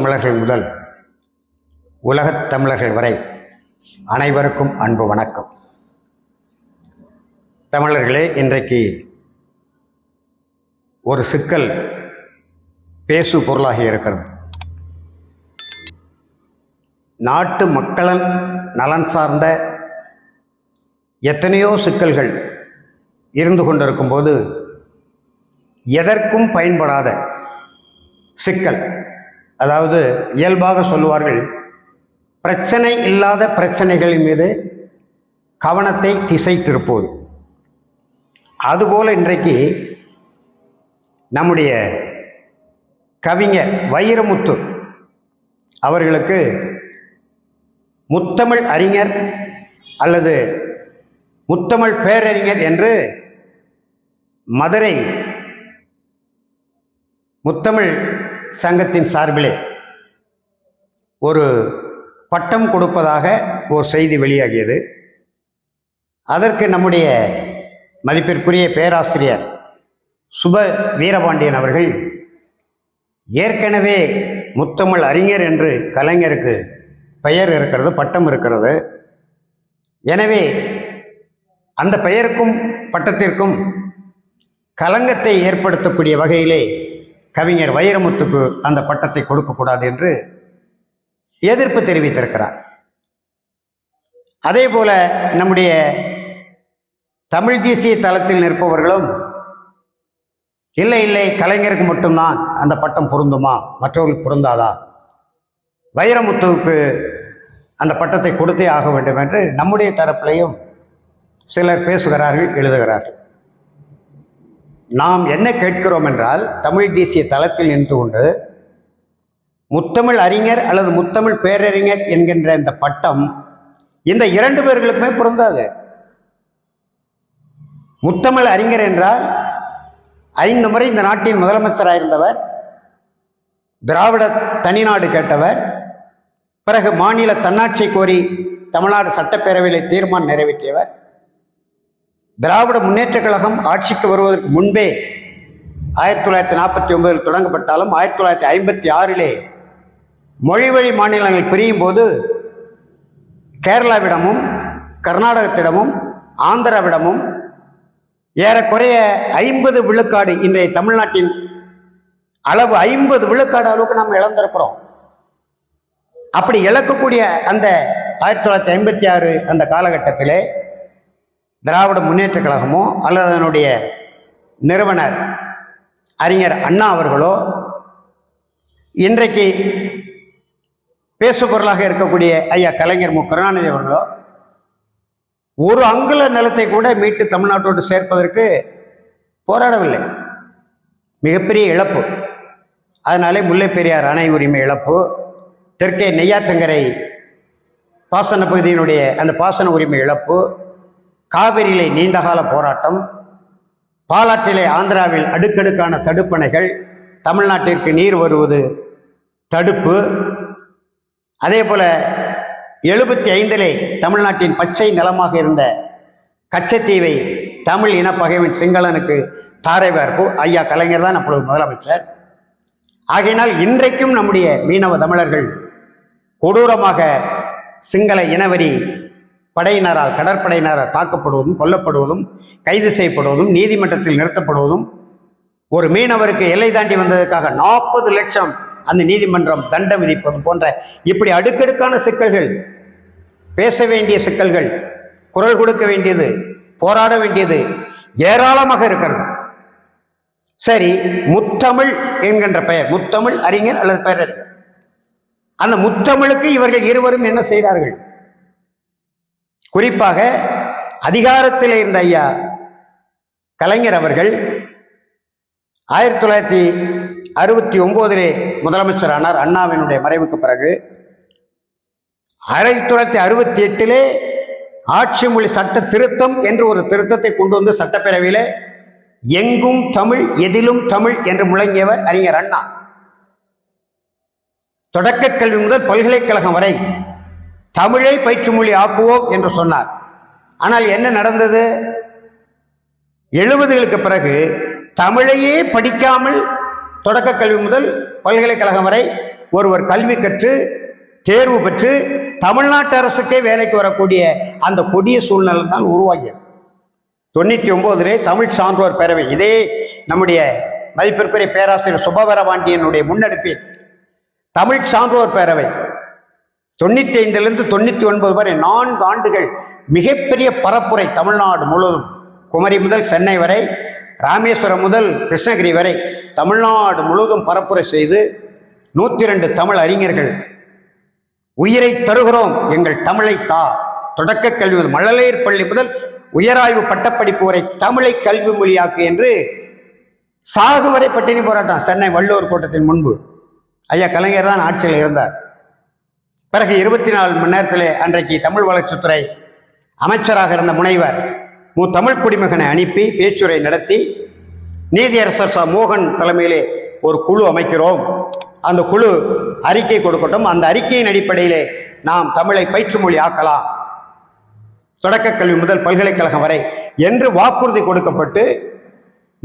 தமிழர்கள் முதல் உலகத் தமிழர்கள் வரை அனைவருக்கும் அன்பு வணக்கம். தமிழர்களே இன்றைக்கு ஒரு சிக்கல் பேசு பொருளாகி இருக்கிறது. நாட்டு மக்களின் நலன் சார்ந்த எத்தனையோ சிக்கல்கள் இருந்து கொண்டிருக்கும்போது எதற்கும் பயன்படாத சிக்கல். அதாவது இயல்பாக சொல்லுவார்கள் பிரச்சனை இல்லாத பிரச்சனைகளின் மீது கவனத்தை திசை திருப்புவது அதுபோல் இன்றைக்கு நம்முடைய கவிஞர் வைரமுத்து அவர்களுக்கு முத்தமிழ் அறிஞர் அல்லது முத்தமிழ் பேரறிஞர் என்று மதுரை முத்தமிழ் சங்கத்தின் சார்பிலே ஒரு பட்டம் கொடுப்பதாக ஒரு செய்தி வெளியாகியது. அதற்கு நம்முடைய மதிப்பிற்குரிய பேராசிரியர் சுப வீரபாண்டியன் அவர்கள் ஏற்கனவே முத்தமிழ் அறிஞர் என்று கலைஞருக்கு பெயர் இருக்கிறது பட்டம் இருக்கிறது. எனவே அந்த பெயருக்கும் பட்டத்திற்கும் கலங்கத்தை ஏற்படுத்தக்கூடிய வகையிலே கவிஞர் வைரமுத்துக்கு அந்த பட்டத்தை கொடுக்கக்கூடாது என்று எதிர்ப்பு தெரிவித்திருக்கிறார். அதே போல நம்முடைய தமிழ் தேசிய தளத்தில் நிற்பவர்களும் இல்லை இல்லை கலைஞருக்கு மட்டும்தான் அந்த பட்டம் பொருந்துமா? மற்றவர்களுக்கு பொருந்தாதா? வைரமுத்துவுக்கு அந்த பட்டத்தை கொடுத்தே ஆக வேண்டும் என்று நம்முடைய தரப்பிலையும் சிலர் பேசுகிறார்கள் எழுதுகிறார்கள். நாம் என்ன கேட்கிறோம் என்றால் தமிழ் தேசிய தளத்தில் நின்று கொண்டு முத்தமிழ் அறிஞர் அல்லது முத்தமிழ் பேரறிஞர் என்கின்ற இந்த பட்டம் இந்த இரண்டு பேர்களுக்குமே பொருந்தாது. முத்தமிழ் அறிஞர் என்றால் ஐந்து முறை இந்த நாட்டின் முதலமைச்சராயிருந்தவர் திராவிட தனிநாடு கேட்டவர் பிறகு மாநில தன்னாட்சி கோரி தமிழ்நாடு சட்டப்பேரவையில் தீர்மானம் நிறைவேற்றியவர் திராவிட முன்னேற்றக் கழகம் ஆட்சிக்கு வருவதற்கு முன்பே ஆயிரத்தி தொள்ளாயிரத்தி நாற்பத்தி ஒன்பதில் தொடங்கப்பட்டாலும் ஆயிரத்தி தொள்ளாயிரத்தி ஐம்பத்தி ஆறிலே மொழிவழி மாநிலங்கள் பிரியும் போது கேரளாவிடமும் கர்நாடகத்திடமும் ஆந்திராவிடமும் ஏறக்குறைய ஐம்பது விழுக்காடு இன்றைய தமிழ்நாட்டின் அளவு ஐம்பது விழுக்காடு அளவுக்கு நாம் இழந்திருக்கிறோம். அப்படி இழக்கக்கூடிய அந்த ஆயிரத்தி தொள்ளாயிரத்தி ஐம்பத்தி ஆறு அந்த காலகட்டத்திலே திராவிட முன்னேற்ற கழகமோ அல்லது அதனுடைய நிறுவனர் அறிஞர் அண்ணா அவர்களோ இன்றைக்கு பேசுபொருளாக இருக்கக்கூடிய ஐயா கலைஞர் மு. கருணாநிதி அவர்களோ ஒரு அங்குல நிலத்தை கூட மீட்டு தமிழ்நாட்டோடு சேர்ப்பதற்கு போராடவில்லை. மிகப்பெரிய இழப்பு. அதனாலே முல்லை பெரியார் அணை உரிமை இழப்பு தெற்கே நெய்யாற்றங்கரை பாசன பகுதியினுடைய அந்த பாசன உரிமை இழப்பு காவிரியிலே நீண்டகால போராட்டம் பாலாற்றிலே ஆந்திராவில் அடுக்கடுக்கான தடுப்பணைகள் தமிழ்நாட்டிற்கு நீர் வருவது தடுப்பு. அதே போல எழுபத்தி ஐந்திலே தமிழ்நாட்டின் பச்சை நிலமாக இருந்த கச்சத்தீவை தமிழ் இனப்பகைவின் சிங்களனுக்கு தாரை வார்ப்பு. ஐயா கலைஞர் தான் அப்பொழுது முதலமைச்சர். ஆகையினால் இன்றைக்கும் நம்முடைய மீனவ தமிழர்கள் கொடூரமாக சிங்கள இனவரி படையினரால் கடற்படையினரால் தாக்கப்படுவதும் கொல்லப்படுவதும் கைது செய்யப்படுவதும் நீதிமன்றத்தில் நிறுத்தப்படுவதும் ஒரு மீனவருக்கு எல்லை தாண்டி வந்ததற்காக நாற்பது லட்சம் அந்த நீதிமன்றம் தண்டம் விதிப்பதும் போன்ற இப்படி அடுக்கடுக்கான சிக்கல்கள் பேச வேண்டிய சிக்கல்கள் குரல் கொடுக்க வேண்டியது போராட வேண்டியது ஏராளமாக இருக்கிறது. சரி முத்தமிழ் என்கின்ற பெயர் முத்தமிழ் அறிஞர் அல்லது பெயர் அந்த முத்தமிழுக்கு இவர்கள் இருவரும் என்ன செய்தார்கள்? குறிப்பாக அதிகாரத்தில் இருந்த ஐயா கலைஞர் அவர்கள் ஆயிரத்தி தொள்ளாயிரத்தி அறுபத்தி ஒம்போதிலே முதலமைச்சரானார். அண்ணாவினுடைய மறைவுக்கு பிறகு ஆயிரத்தி தொள்ளாயிரத்தி அறுபத்தி எட்டிலே ஆட்சி மொழி சட்ட திருத்தம் என்று ஒரு திருத்தத்தை கொண்டு வந்து சட்டப்பேரவையில் எங்கும் தமிழ் எதிலும் தமிழ் என்று முழங்கியவர் அறிஞர் அண்ணா. தொடக்க கல்வி முதல் பல்கலைக்கழகம் வரை தமிழை பயிற்று மொழி ஆக்குவோம் என்று சொன்னார். ஆனால் என்ன நடந்தது? எழுபதுகளுக்கு பிறகு தமிழையே படிக்காமல் தொடக்க கல்வி முதல் பல்கலைக்கழகம் வரை ஒருவர் கல்வி கற்று தேர்வு பெற்று தமிழ்நாட்டு அரசுக்கே வேலைக்கு வரக்கூடிய அந்த கொடிய சூழ்நிலை தான் உருவாகியது. தொண்ணூற்றி ஒம்போதிலே தமிழ் சான்றோர் பேரவை இதே நம்முடைய மதிப்பிற்குரிய பேராசிரியர் சுபவரபாண்டியனுடைய முன்னெடுப்பில் தமிழ் சான்றோர் பேரவை தொண்ணூற்றி ஐந்திலிருந்து தொண்ணூற்றி ஒன்பது வரை நான்கு ஆண்டுகள் மிகப்பெரிய பரப்புரை தமிழ்நாடு முழுவதும். குமரி முதல் சென்னை வரை ராமேஸ்வரம் முதல் கிருஷ்ணகிரி வரை தமிழ்நாடு முழுவதும் பரப்புரை செய்து நூற்றி ரெண்டு தமிழ் அறிஞர்கள். உயிரை தருகிறோம் எங்கள் தமிழை தா. தொடக்க கல்வி மழலையர் பள்ளி முதல் உயராய்வு பட்டப்படிப்பு வரை தமிழை கல்வி மொழியாக்கு என்று சாகு வரை பட்டினி போராட்டம் சென்னை வள்ளுவர் கோட்டத்தின் முன்பு. ஐயா கலைஞர் தான் ஆட்சியில் இருந்தார். பிறகு இருபத்தி நாலு மணி நேரத்தில் அன்றைக்கு தமிழ் வளர்ச்சித்துறை அமைச்சராக இருந்த முனைவர் மு. தமிழ் குடிமகனை அனுப்பி பேச்சுரை நடத்தி நீதியரசர் ச. மோகன் தலைமையிலே ஒரு குழு அமைக்கிறோம். அந்த குழு அறிக்கை கொடுக்கட்டும். அந்த அறிக்கையின் அடிப்படையிலே நாம் தமிழை பயிற்று மொழி ஆக்கலாம். தொடக்க கல்வி முதல் பல்கலைக்கழகம் வரை என்று வாக்குறுதி கொடுக்கப்பட்டு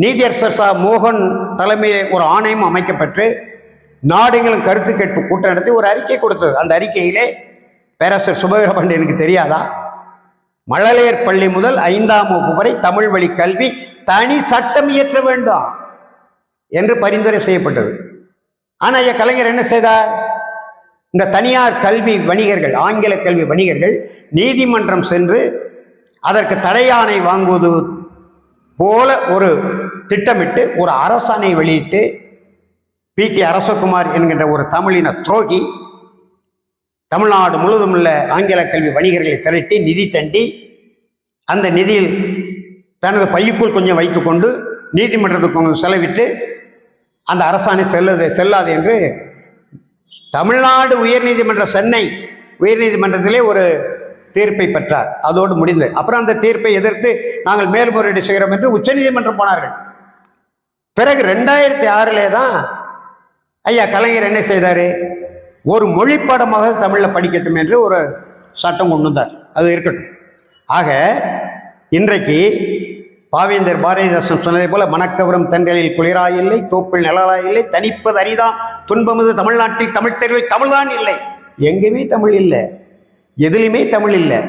நீதியரசர் ச. மோகன் தலைமையிலே ஒரு ஆணையம் அமைக்கப்பட்டு நாடுகளும் கருத்து கேட்பு கூட்டம் நடத்தி ஒரு அறிக்கை கொடுத்தது. அந்த அறிக்கையிலே பேராசர் சுபவீர எனக்கு தெரியாதா? மழலையர் பள்ளி முதல் ஐந்தாம் வகுப்பு வரை தமிழ் வழி கல்வி தனி சட்டம் இயற்ற வேண்டும் என்று பரிந்துரை செய்யப்பட்டது. ஆனால் ஐயா கலைஞர் என்ன செய்தார்? இந்த தனியார் கல்வி வணிகர்கள் ஆங்கில கல்வி வணிகர்கள் நீதிமன்றம் சென்று அதற்கு தடையாணை வாங்குவது போல ஒரு திட்டமிட்டு ஒரு அரசாணை வெளியிட்டு பி டி அரசகுமார் என்கின்ற ஒரு தமிழின துரோகி தமிழ்நாடு முழுவதும் உள்ள ஆங்கில கல்வி வணிகர்களை திரட்டி நிதி தண்டி அந்த நிதியில் தனது பையுக்குள் கொஞ்சம் வைத்துக்கொண்டு நீதிமன்றத்துக்கு கொஞ்சம் செலவிட்டு அந்த அரசாணை செல்லது செல்லாது என்று தமிழ்நாடு உயர்நீதிமன்ற சென்னை உயர்நீதிமன்றத்திலே ஒரு தீர்ப்பை பெற்றார். அதோடு முடிந்தது. அப்புறம் அந்த தீர்ப்பை எதிர்த்து நாங்கள் மேல்முறையீடு செய்கிறோம் என்று உச்சநீதிமன்றம் போனார்கள். பிறகு ரெண்டாயிரத்தி ஆறிலே தான் ஐயா கலைஞர் என்ன செய்தார்? ஒரு மொழி பாடமாக தமிழில் படிக்கட்டும் என்று ஒரு சட்டம் கொண்டு வந்தார். அது இருக்கட்டும். ஆக இன்றைக்கு பாவேந்தர் பாரதிதாசன் சொன்னதை போல மணக்கவரும் தென்றலில் குளிராயில்லை தோப்பில் நிழலாயில்லை தனிப்பது அரிதான் துன்பமது தமிழ்நாட்டில் தமிழ் தெருவில் தமிழ்தான் இல்லை. எங்கேயுமே தமிழ் இல்லை எதுலையுமே தமிழ் இல்லை.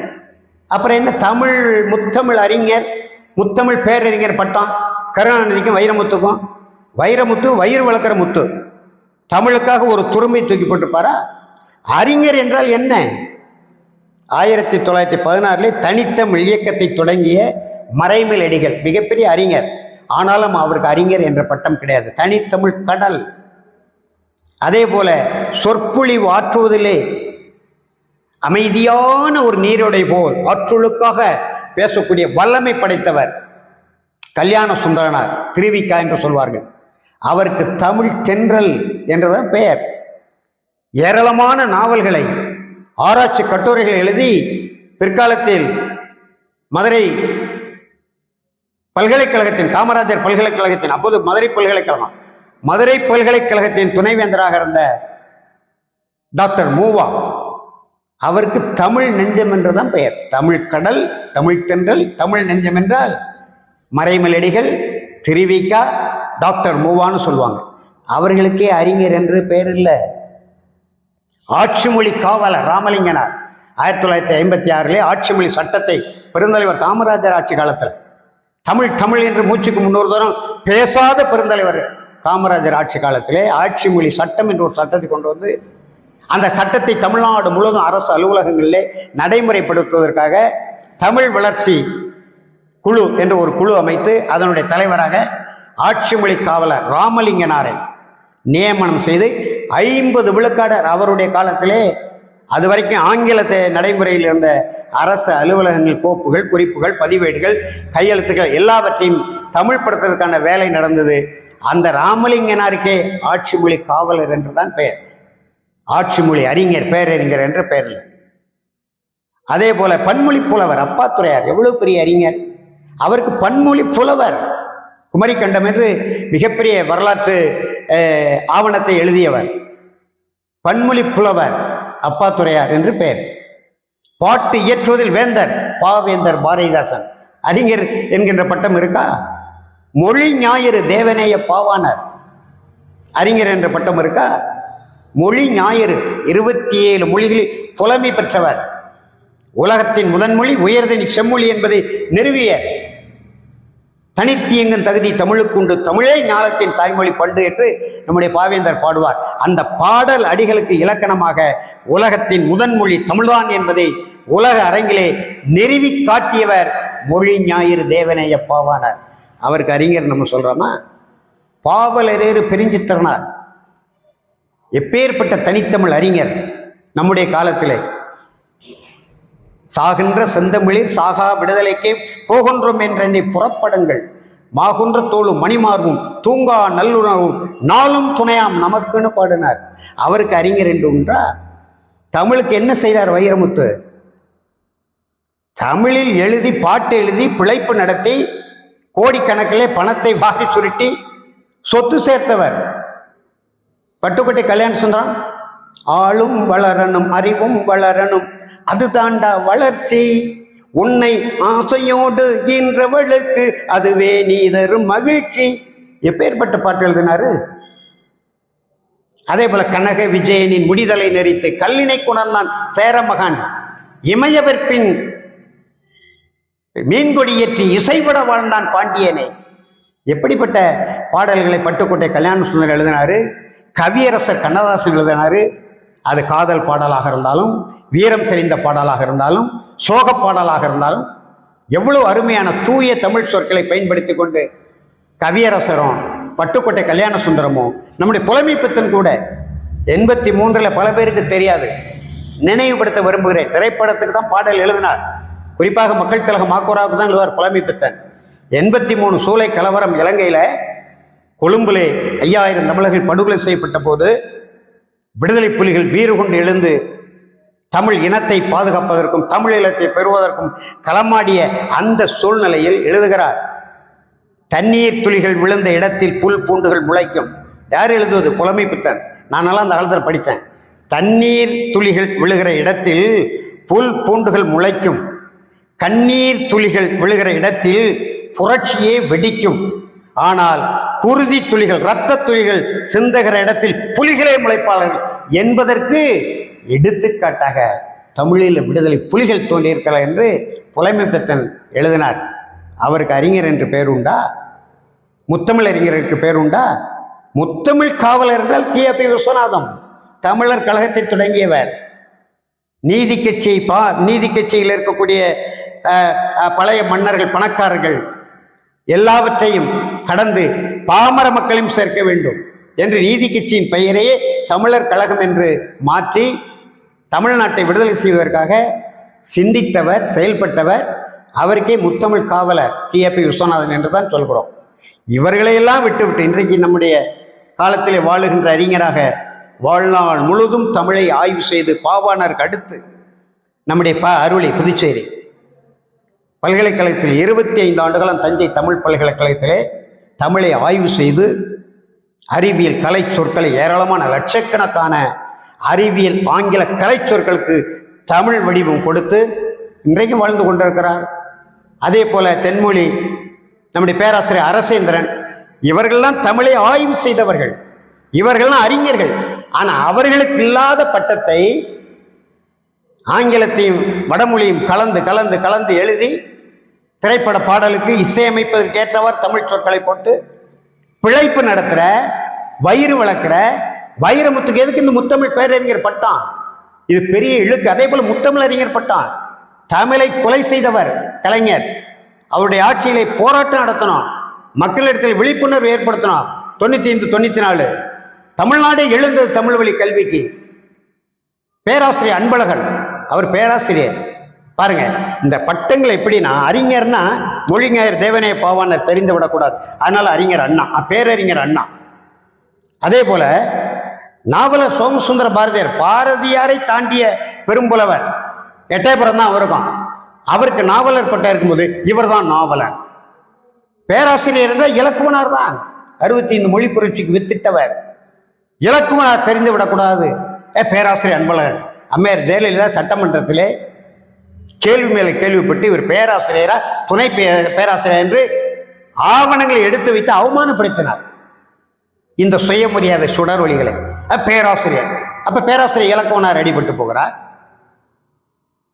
அப்புறம் என்ன தமிழ் முத்தமிழ் அறிஞர் முத்தமிழ் பேரறிஞர் பட்டம் கருணாநிதிக்கும் வைரமுத்துக்கும் வைரமுத்து வயிறு வளர்க்குற முத்து. தமிழுக்காக ஒரு துருமை தூக்கி போட்டுப்பாரா அறிஞர் என்றால் என்ன? ஆயிரத்தி தொள்ளாயிரத்தி பதினாறுல தனித்தமிழ் இயக்கத்தை தொடங்கிய மறைமலடிகள் மிகப்பெரிய அறிஞர். ஆனாலும் அவருக்கு அறிஞர் என்ற பட்டம் கிடையாது. தனித்தமிழ் கடல். அதே போல சொற்பொழிவு ஆற்றுவதிலே அமைதியான ஒரு நீரோடை போல் ஆற்றலுக்காக பேசக்கூடிய வல்லமை படைத்தவர் கல்யாண சுந்தரனார் திருவிக்கா என்று சொல்வார்கள். அவருக்கு தமிழ் தென்றல் என்றதான் பெயர். ஏராளமான நாவல்களை ஆராய்ச்சி கட்டுரைகளை எழுதி பிற்காலத்தில் மதுரை பல்கலைக்கழகத்தின் காமராஜர் பல்கலைக்கழகத்தின் அப்போது மதுரை பல்கலைக்கழகம் மதுரை பல்கலைக்கழகத்தின் துணைவேந்தராக இருந்த டாக்டர் மூவா அவருக்கு தமிழ் நெஞ்சம் என்றுதான் பெயர். தமிழ் கடல் தமிழ் தென்றல் தமிழ் நெஞ்சம் என்றால் மறைமலடிகள் திருவிக்கா டாக்டர் மூவான்னு சொல்லுவாங்க. அவர்களுக்கே அறிஞர் என்று பெயர் இல்லை. ஆட்சி மொழி காவலர் ராமலிங்கனார். ஆயிரத்தி தொள்ளாயிரத்தி ஐம்பத்தி ஆறிலே ஆட்சி மொழி சட்டத்தை பெருந்தலைவர் காமராஜர் ஆட்சி காலத்தில். தமிழ் தமிழ் என்று மூச்சுக்கு முன்னூறு தரம் பேசாத பெருந்தலைவர் காமராஜர் ஆட்சி காலத்திலே ஆட்சி மொழி சட்டம் என்ற ஒரு சட்டத்தை கொண்டு வந்து அந்த சட்டத்தை தமிழ்நாடு முழுவதும் அரசு அலுவலகங்களிலே நடைமுறைப்படுத்துவதற்காக தமிழ் வளர்ச்சி குழு என்று ஒரு குழு அமைத்து அதனுடைய தலைவராக ஆட்சி மொழி காவலர் ராமலிங்கனாரை நியமனம் செய்து ஐம்பது விழுக்காடர் அவருடைய காலத்திலே அது வரைக்கும் ஆங்கிலத்தை நடைமுறையில் இருந்த அரசு அலுவலகங்கள் கோப்புகள் குறிப்புகள் பதிவேடுகள் கையெழுத்துக்கள் எல்லாவற்றையும் தமிழ் படுத்துறதுக்கான வேலை நடந்தது. அந்த ராமலிங்கனாருக்கே ஆட்சி மொழி காவலர் என்றுதான் பெயர். ஆட்சி மொழி அறிஞர் பேரறிஞர் என்ற பெயரில் அதே போல பன்மொழி புலவர் அப்பாத்துறையார் எவ்வளவு பெரிய அறிஞர். அவருக்கு பன்மொழி புலவர் குமரிக்கண்டம் என்று மிகப்பெரிய வரலாற்று ஆவணத்தை எழுதியவர். பன்மொழி புலவர் அப்பாத்துறையார் என்று பெயர். பாட்டு இயற்றுவதில் வேந்தர் பாவேந்தர் பாரதிதாசன். அறிஞர் என்கின்ற பட்டம் இருக்கா? மொழி ஞாயிறு தேவநேய பாவாணர். அறிஞர் என்ற பட்டம் இருக்கா? மொழி ஞாயிறு இருபத்தி ஏழு மொழிகளில் புலமை பெற்றவர். உலகத்தின் முதன்மொழி உயர்தனி செம்மொழி என்பதை நிறுவிய தனித்தியங்கும் தகுதி தமிழுக்குண்டு. தமிழே ஞானத்தின் தாய்மொழி பண்டு என்று நம்முடைய பாவேந்தர் பாடுவார். அந்த பாடல் அடிகளுக்கு இலக்கணமாக உலகத்தின் முதன்மொழி தமிழ்தான் என்பதை உலக அரங்கிலே நிறுவி காட்டியவர் மொழி ஞாயிறு தேவநேய பாவானார் அவருக்கு அறிஞர் நம்ம சொல்றோமா? பாவலரேறு பிரிஞ்சித்திறனார் எப்பேற்பட்ட தனித்தமிழ் அறிஞர் நம்முடைய காலத்திலே. சாகின்ற செந்தமிழில் சாகா விடுதலைக்கே போகின்றோம் என்றெண்ணி புறப்படுங்கள். மாகுன்ற தோளும் மணிமார்வும் தூங்கா நல்லுணர்வும் நாளும் துணையாம் நமக்குன்னு பாடினார். அவருக்கு அறிஞர் என்று உண்டா? தமிழுக்கு என்ன செய்தார் வைரமுத்து? தமிழில் எழுதி பாட்டு எழுதி பிழைப்பு நடத்தி கோடிக்கணக்கிலே பணத்தை வாரி சுருட்டி சொத்து சேர்த்தவர். பட்டுக்கோட்டை கல்யாண சுந்தரம். ஆளும் வளரணும் அறிவும் வளரணும் அது தாண்டா வளர்ச்சி. உன்னை ஆசையோடு ஈன்றவளுக்கு அதுவே நீ தரும் மகிழ்ச்சி. எப்பேற்பட்ட பாட்டு எழுதினாரு? அதே போல கனக விஜயனின் முடிதலை நெறித்து கல்லினை குணர்ந்தான் சேரமகன். இமயவர்ப்பின் மீன்கொடியேற்றி இசைவிட வாழ்ந்தான் பாண்டியனே. எப்படிப்பட்ட பாடல்களை பட்டுக்கோட்டை கல்யாண சுந்தர் எழுதினாரு? கவியரசர் கண்ணதாசன் எழுதினாரு? அது காதல் பாடலாக இருந்தாலும் வீரம் செறிந்த பாடலாக இருந்தாலும் சோக பாடலாக இருந்தாலும் எவ்வளவு அருமையான தூய தமிழ் சொற்களை பயன்படுத்தி கொண்டு கவியரசரும் பட்டுக்கோட்டை கல்யாண சுந்தரமும் நம்முடைய புலமைப்பித்தன் கூட எண்பத்தி மூன்றில் பல பேருக்கு தெரியாது. நினைவுபடுத்த விரும்புகிறேன். திரைப்படத்துக்கு தான் பாடல் எழுதினார். குறிப்பாக மக்கள் திலக மாக்கோராவுக்கு தான் எழுதுவார் புலமைப்பித்தன் எண்பத்தி மூணு சூளை கலவரம் இலங்கையில் கொழும்பிலே ஐயாயிரம் தமிழர்கள் படுகொலை செய்யப்பட்ட போது விடுதலை புலிகள் வீறு கொண்டு எழுந்து தமிழ் இனத்தை பாதுகாப்பதற்கும் தமிழ் இனத்தை பெறுவதற்கும் களமாடிய அந்த சூழ்நிலையில் எழுதுகிறார். தண்ணீர் துளிகள் விழுந்த இடத்தில் புல் பூண்டுகள் முளைக்கும். யார் எழுதுவது? புலமை பித்தன் நானெல்லாம் அந்த காலத்தில் படித்தேன். தண்ணீர் துளிகள் விழுகிற இடத்தில் புல் பூண்டுகள் முளைக்கும். கண்ணீர் துளிகள் விழுகிற இடத்தில் புரட்சியே வெடிக்கும். ஆனால் குருதி துளிகள் இரத்த துளிகள் சிந்துகிற இடத்தில் புலிகளே முளைப்பாளர்கள் என்பதற்கு எடுத்துக்காட்டாக தமிழில் விடுதலை புலிகள் தோன்றியிருக்கலாம் என்று புலைமை பெத்தன் எழுதினார். அவருக்கு அறிஞர் என்று பேர் உண்டா? முத்தமிழ் அறிஞருக்கு பேர் உண்டா? முத்தமிழ் காவலர் என்றால் பி. விஸ்வநாதம். தமிழர் கழகத்தை தொடங்கியவர். நீதி கட்சியை பா நீதி கட்சியில் இருக்கக்கூடிய பழைய மன்னர்கள் பணக்காரர்கள் எல்லாவற்றையும் கடந்து பாமர மக்களையும் சேர்க்க வேண்டும் என்று நீதி கட்சியின் பெயரையே தமிழர் கழகம் என்று மாற்றி தமிழ்நாட்டை விடுதலை செய்வதற்காக சிந்தித்தவர் செயல்பட்டவர் அவருக்கே முத்தமிழ் காவலர் கிஏபி விஸ்வநாதன் என்று தான் சொல்கிறோம். இவர்களையெல்லாம் விட்டுவிட்டு இன்றைக்கு நம்முடைய காலத்திலே வாழுகின்ற அறிஞராக வாழ்நாள் முழுதும் தமிழை ஆய்வு செய்து பாவாணருக்கு அடுத்து நம்முடைய ப அருளி புதுச்சேரி. பல்கலைக்கழகத்தில் இருபத்தி ஐந்து ஆண்டுகளும் தஞ்சை தமிழ் பல்கலைக்கழகத்திலே தமிழை ஆய்வு செய்து அறிவியல் கலை சொற்களை ஏராளமான லட்சக்கணக்கான அறிவியல் ஆங்கில கலை சொற்களுக்கு தமிழ் வடிவம் கொடுத்து இன்றைக்கும் வாழ்ந்து கொண்டிருக்கிறார். அதே போல தென்மொழி நம்முடைய பேராசிரியர் அரசேந்திரன் இவர்கள்லாம் தமிழை ஆய்வு செய்தவர்கள். இவர்கள்லாம் அறிஞர்கள். ஆனால் அவர்களுக்கு இல்லாத பட்டத்தை ஆங்கிலத்தையும் வடமொழியும் கலந்து கலந்து கலந்து எழுதி திரைப்பட பாடலுக்கு இசையமைப்பதற்கேற்றவர் தமிழ் சொற்களை போட்டு பிழைப்பு நடத்துகிற வயிறு வளர்க்குற வைரமுத்துக்கு எதுக்கு இந்த முத்தமிழ் பேரறிஞர் பட்டம் இது பெரிய இழுக்கு. அதே போல் முத்தமிழ் அறிஞர் பட்டம் தமிழை கொலை செய்தவர் கலைஞர். அவருடைய ஆட்சியிலே போராட்டம் நடத்தணும் மக்களிடத்தில் விழிப்புணர்வு ஏற்படுத்தணும் தொண்ணூத்தி ஐந்து தொண்ணூத்தி நாலு. தமிழ்நாடே எழுந்தது தமிழ் வழி கல்விக்கு. பேராசிரியர் அன்பழகன். அவர் பேராசிரியர். பாருங்க இந்த பட்டங்கள் எப்படின்னா அறிஞர்னா மொழிஞர் தேவனே பாவானர் தெரிந்து விடக்கூடாது. அதனால அறிஞர் அண்ணா பேரறிஞர் அண்ணா. அதே போல நாவலர் சோமசுந்தர பாரதியார் பாரதியாரை தாண்டிய பெரும்புலவர் எட்டயபுரம் தான். அவருக்கும் அவருக்கு நாவலர் பட்டம் இருக்கும்போது இவர்தான் நாவலர். பேராசிரியர் என்றால் இலக்குவனார் தான். அறுபத்தி ஐந்து மொழி புரட்சிக்கு வித்திட்டவர். இலக்குவனார் தெரிந்து விடக்கூடாது. ஏ பேராசிரியர் அன்பழகன். அம்மையார் ஜெயலலிதா சட்டமன்றத்திலே கேள்வி மேலே கேள்விப்பட்டு இவர் பேராசிரியராக துணை பே- பேராசிரியர் என்று ஆவணங்களை எடுத்து வைத்து அவமானப்படுத்தினார். இந்த சுயமரியாதை சுடரொலிகளை. வழிகளை பேராசிரியர். அப்போ பேராசிரியர் இலக்கவனார் அடிபட்டு போகிறார்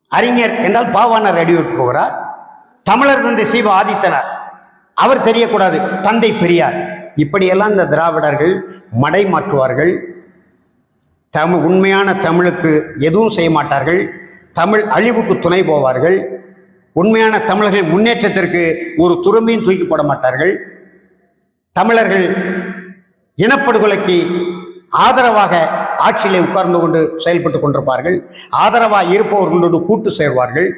அறிஞர் என்றால் பாவானார் அடிபட்டு போகிறார் தமிழர் தந்தை சீவ ஆதித்தனார். அவர் தெரியக்கூடாது. தந்தை பெரியார். இப்படியெல்லாம் இந்த திராவிடர்கள் மடை மாற்றுவார்கள் தமிழ் உண்மையான தமிழுக்கு எதுவும் செய்ய மாட்டார்கள். தமிழ் அழிவுக்கு துணை போவார்கள். உண்மையான தமிழர்கள் முன்னேற்றத்திற்கு ஒரு துரும்பியும் தூக்கி போட மாட்டார்கள். தமிழர்கள் இனப்படுகொலைக்கு ஆதரவாக ஆட்சியிலே உட்கார்ந்து கொண்டு செயல்பட்டு கொண்டிருப்பார்கள். ஆதரவாக இருப்பவர்களோடு கூட்டு சேர்வார்கள்.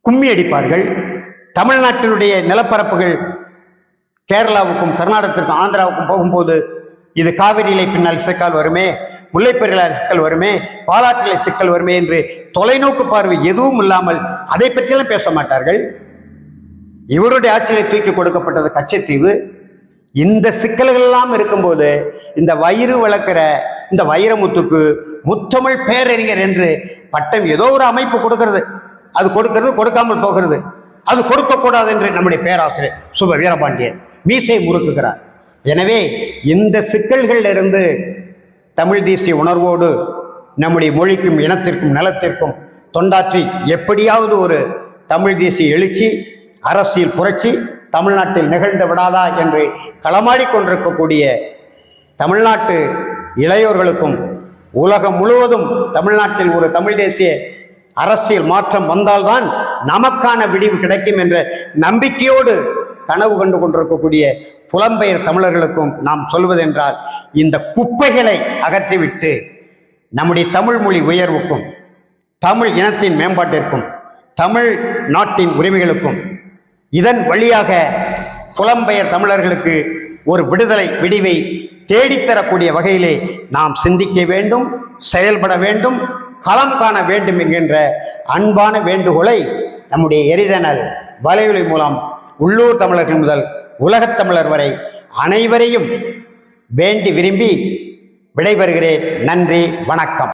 கும்மி அடிப்பார்கள். தமிழ்நாட்டினுடைய நிலப்பரப்புகள் கேரளாவுக்கும் கர்நாடகத்திற்கும் ஆந்திராவுக்கும் போகும்போது இது காவிரியிலே பின்னால் இசைக்கால் வருமே? முல்லைப்பெரியார் சிக்கல் வருமே பாலாற்றிலே சிக்கல் வருமே என்று தொலைநோக்கு பார்வை எதுவும் இல்லாமல் அதை பற்றியெல்லாம் பேச மாட்டார்கள். இவருடைய ஆட்சியை தூக்கி கொடுக்கப்பட்டது கச்சத்தீவு இந்த சிக்கல்கள் எல்லாம் இருக்கும்போது இந்த வயிறு வளர்க்கிற இந்த வைரமுத்துக்கு முத்தமிழ் பேரறிஞர் என்று பட்டம் ஏதோ ஒரு அமைப்பு கொடுக்கிறது. அது கொடுக்கிறது கொடுக்காமல் போகிறது. அது கொடுக்கக்கூடாது என்று நம்முடைய பேராசிரியர் சுப வீரபாண்டியன் மீசை முறுக்குகிறார். எனவே இந்த சிக்கல்களில் இருந்து தமிழ் தேசிய உணர்வோடு நம்முடைய மொழிக்கும் இனத்திற்கும் நலத்திற்கும் தொண்டாற்றி எப்படியாவது ஒரு தமிழ் தேசிய எழுச்சி அரசியல் புரட்சி தமிழ்நாட்டில் நிகழ்ந்து விடாதா என்று களமாடிக்கொண்டிருக்கக்கூடிய தமிழ்நாட்டு இளையோர்களுக்கும் உலகம் முழுவதும் தமிழ்நாட்டில் ஒரு தமிழ் தேசிய அரசியல் மாற்றம் வந்தால்தான் நமக்கான விடிவு கிடைக்கும் என்ற நம்பிக்கையோடு கனவு கண்டு கொண்டிருக்கக்கூடிய புலம்பெயர் தமிழர்களுக்கும் நாம் சொல்வதென்றால் இந்த குப்பைகளை அகற்றிவிட்டு நம்முடைய தமிழ் மொழி உயர்வுக்கும் தமிழ் இனத்தின் மேம்பாட்டிற்கும் தமிழ் நாட்டின் உரிமைகளுக்கும் இதன் வழியாக புலம்பெயர் தமிழர்களுக்கு ஒரு விடுதலை விடிவை தேடித்தரக்கூடிய வகையிலே நாம் சிந்திக்க வேண்டும் செயல்பட வேண்டும் களம் காண வேண்டும் என்கின்ற அன்பான வேண்டுகோளை நம்முடைய எரிதனல் வலையொலி மூலம் உள்ளூர் தமிழர்கள் முதல் உலகத்தமிழர் வரை அனைவரையும் வேண்டி விரும்பி விடைபெறுகிறேன். நன்றி வணக்கம்.